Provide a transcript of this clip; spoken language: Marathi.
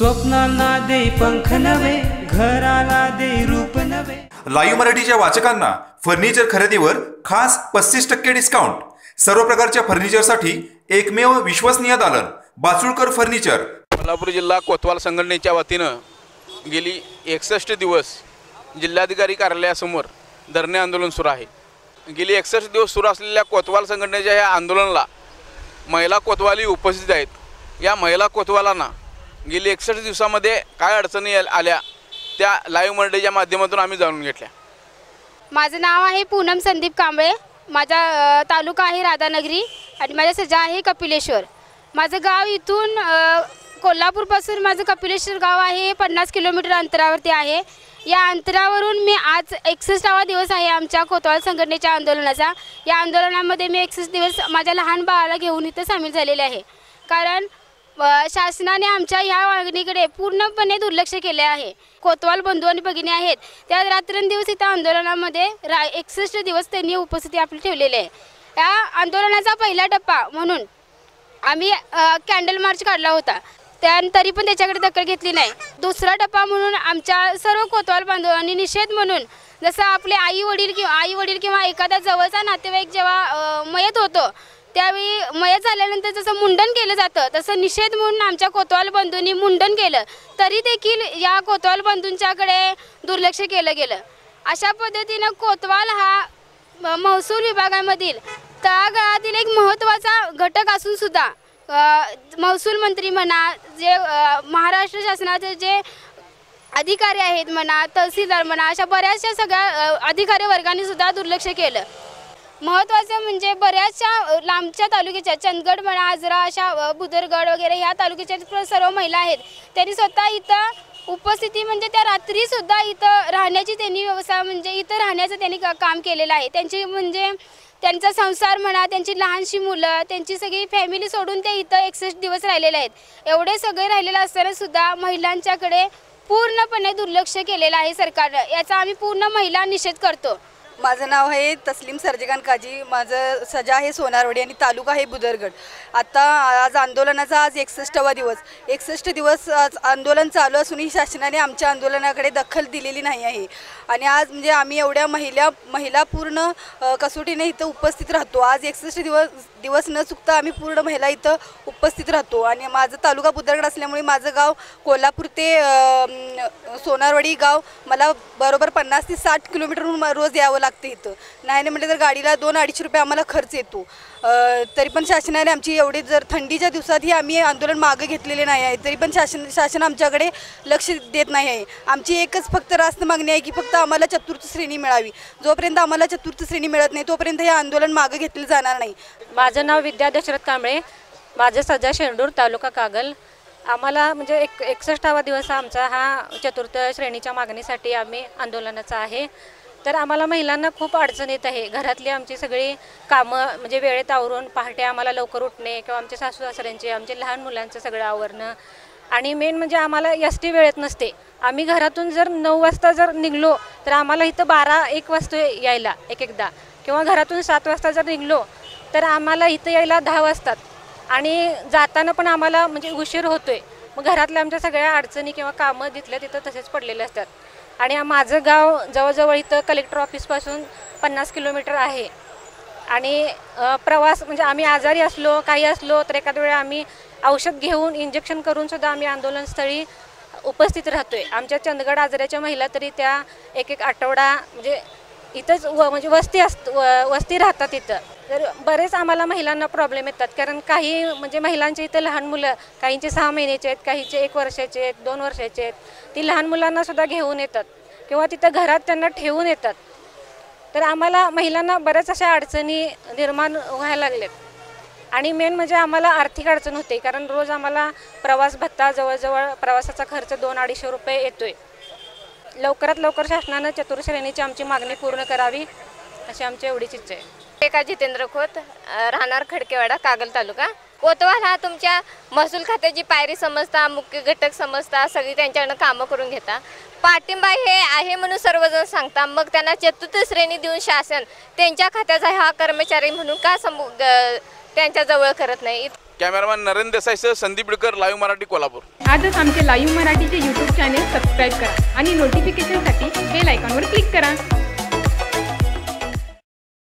स्वप्नांना दे पंख नवे घराला दे रूप नवे लाईव्ह मराठीच्या वाचकांना फर्निचर खरेदीवर खास पस्तीस टक्के डिस्काउंट सर्व प्रकारच्या फर्निचरसाठी एकमेव विश्वसनीय दालन बाचुळकर फर्निचर कोल्हापूर जिल्हा कोतवाल संघटनेच्या वतीनं गेली एकसष्ट दिवस जिल्हाधिकारी कार्यालयासमोर धरणे आंदोलन सुरू आहे. गेली एकसष्ट दिवस सुरू असलेल्या कोतवाल संघटनेच्या या आंदोलनाला महिला कोतवाली उपस्थित आहेत. या महिला कोतवालांना गेली एकसष्ट दिवसामध्ये काय अडचणी आल्या त्या लाईव्ह मराठीच्या माध्यमातून आम्ही जाणून घेतल्या. माझं नाव आहे पूनम संदीप कांबळे. माझा तालुका आहे राधानगरी आणि माझा सजा आहे कपिलेश्वर. माझं गाव इथून कोल्हापूरपासून माझं कपिलेश्वर गाव आहे पन्नास किलोमीटर अंतरावरती आहे. या अंतरावरून मी आज एकसष्टावा दिवस आहे आमच्या कोतवाल संघटनेच्या आंदोलनाचा. या आंदोलनामध्ये मी एकसष्ट दिवस माझ्या लहान बाळाला घेऊन इथं सामील झालेले आहे. कारण शासनाने आमच्या ह्या मागणीकडे पूर्णपणे दुर्लक्ष केले आहे. कोतवाल बंधू आणि भगिनी आहेत. त्या रात्रंदिवस इथं आंदोलनामध्ये रा एकसष्ट दिवस त्यांनी उपस्थिती आपली ठेवलेली आहे. या आंदोलनाचा पहिला टप्पा म्हणून आम्ही कॅन्डल मार्च काढला होता. त्या तरी पण त्याच्याकडे दखल घेतली नाही. दुसरा टप्पा म्हणून आमच्या सर्व कोतवाल बांधवांनी निषेध म्हणून जसं आपले आई वडील किंवा आई वडील किंवा एखादा जवळचा नातेवाईक जेव्हा मयत होतो त्यावेळी मयत झाल्यानंतर जसं मुंडन केलं जातं तसं निषेध म्हणून आमच्या कोतवाल बंधूंनी मुंडन केलं. तरी देखील या कोतवाल बंधूंच्याकडे दुर्लक्ष केलं गेलं. अशा पद्धतीनं कोतवाल हा महसूल विभागामधील तळागाळातील एक महत्त्वाचा घटक असून सुद्धा महसूल मंत्री म्हणा जे महाराष्ट्र शासनाचे जे अधिकारी आहेत म्हणा तहसीलदार म्हणा अशा बऱ्याचशा सगळ्या अधिकारी वर्गाने सुद्धा दुर्लक्ष केलं. महत्त्वाचं म्हणजे बऱ्याचशा लांबच्या तालुक्याच्या चंदगड म्हणा आजरा अशा बुदरगड वगैरे ह्या तालुक्याच्या सर्व महिला आहेत. त्यांनी स्वतः इथं उपस्थिती म्हणजे त्या रात्रीसुद्धा इथं राहण्याची त्यांनी व्यवस्था म्हणजे इथं राहण्याचं त्यांनी का- काम केलेलं आहे. त्यांची म्हणजे त्यांचा संसार म्हणा त्यांची लहानशी मुलं त्यांची सगळी फॅमिली सोडून ते इथं एकसष्ट दिवस राहिलेले आहेत. एवढे सगळे राहिलेले असतानासुद्धा महिलांच्याकडे पूर्णपणे दुर्लक्ष केलेलं आहे सरकारनं. याचा आम्ही पूर्ण महिला निषेध करतो. माझं नाव आहे तस्लीम सर्जेखान काजी. माझं सजा आहे सोनारवडी आणि तालुका आहे बुदरगड. आता आज आंदोलनाचा आज एकसष्टवा दिवस. एकसष्ट दिवस आज आंदोलन चालू असूनही शासनाने आमच्या आंदोलनाकडे दखल दिलेली नाही आहे. आणि आज म्हणजे आम्ही एवढ्या महिला महिला पूर्ण कसोटीने इथं उपस्थित राहतो. आज एकसष्ट दिवस दिवस न चुकता आम्ही पूर्ण महिला इथं उपस्थित राहतो. आणि माझं तालुका बुदरगड असल्यामुळे माझं गाव कोल्हापूर ते सोनारवडी गाव मला बरोबर पन्नास ते साठ किलोमीटरहून रोज यावं लागतं. इथं. नाही नाही म्हणजे म्हटलं तर गाडीला दोन अडीचशे रुपये आम्हाला खर्च येतो. तरी पण शासनाने आमची एवढी जर थंडीच्या दिवसातही आम्ही आंदोलन मागं घेतलेले नाही आहे तरी पण शासन शासन आमच्याकडे लक्ष देत नाही आहे. आमची एकच फक्त रास्त मागणी आहे की फक्त आम्हाला चतुर्थ श्रेणी मिळावी. जोपर्यंत आम्हाला चतुर्थ श्रेणी मिळत नाही तोपर्यंत हे आंदोलन मागं घेतलं जाणार नाही. माझं नाव विद्या दशरथ कांबळे. माझं सजा शेंडूर तालुका कागल. आम्हाला म्हणजे एक एकसष्टावा दिवस आमचा हा चतुर्थ श्रेणीच्या मागणीसाठी आम्ही आंदोलनाचा आहे. तर आम्हाला महिलांना खूप अडचण येत आहे. घरातली आमची सगळी कामं म्हणजे वेळेत आवरून पहाटे आम्हाला लवकर उठणे किंवा आमच्या सासू सासऱ्यांचे आमचे लहान मुलांचं सगळं आवरणं. आणि मेन म्हणजे आम्हाला एस टी वेळेत नसते. आम्ही घरातून जर नऊ वाजता जर निघलो तर आम्हाला इथं बारा एक वाजता यायला एक एकदा किंवा घरातून सात वाजता जर निघलो तर आम्हाला इथं यायला दहा वाजतात. आणि जाताना पण आम्हाला म्हणजे उशीर होतोय. मग घरातल्या आमच्या सगळ्या अडचणी किंवा कामं तिथल्या तिथं तसेच पडलेले असतात. आणि माझं गाव जवळजवळ इथं कलेक्टर ऑफिसपासून पन्नास किलोमीटर आहे. आणि प्रवास म्हणजे आम्ही आजारी असलो काही असलो तर एखाद्या वेळा आम्ही औषध घेऊन इंजेक्शन करूनसुद्धा आम्ही आंदोलनस्थळी उपस्थित राहतो आहे आमच्या चंदगड आजाराच्या महिला तरी त्या एक एक आठवडा म्हणजे इथंच व म्हणजे वस्ती असत व- वस्ती राहतात इथं. तर बरेच आम्हाला महिलांना प्रॉब्लेम येतात. कारण काही म्हणजे महिलांचे इथं लहान मुलं काहींचे सहा महिन्याचे आहेत काहींचे एक वर्षाचे आहेत दोन वर्षाचे आहेत. ती लहान मुलांना सुद्धा घेऊन येतात किंवा तिथं घरात त्यांना ठेवून येतात. तर आम्हाला महिलांना बऱ्याच अशा अडचणी निर्माण व्हायला लागल्यात. आणि मेन म्हणजे आम्हाला आर्थिक अडचण होते. कारण रोज आम्हाला प्रवास भत्ता जवळजवळ प्रवासाचा खर्च दोन अडीचशे रुपये येतो आहे लवकरात लवकर शासनानं चतुर्श्रेणीची आमची मागणी पूर्ण करावी अशी आमची एवढीच इच्छा आहे. रेखा जितेंद्र खोत? राहणार खडकेवाडा कागल तालुका. कोतवाल हा तुमच्या महसूल खात्याची पायरी समजता मुख्य घटक समजता सगळी त्यांच्याकडनं कामं करून घेता. पाठिंबा हे आहे म्हणून सर्वजण सांगता मग त्यांना चतुर्थ श्रेणी देऊन शासन त्यांच्या खात्याचा हा कर्मचारी म्हणून का समू ग- त्यांच्याजवळ करत नाही? कॅमेरामॅन नरेंद्र देसाईसह संदीप बिडकर लाईव्ह मराठी कोल्हापूर. आजच आमचे लाईव्ह मराठीचे यूट्यूब चॅनेल सबस्क्राईब करा आणि नोटिफिकेशनसाठी बेल आयकॉनवर क्लिक करा.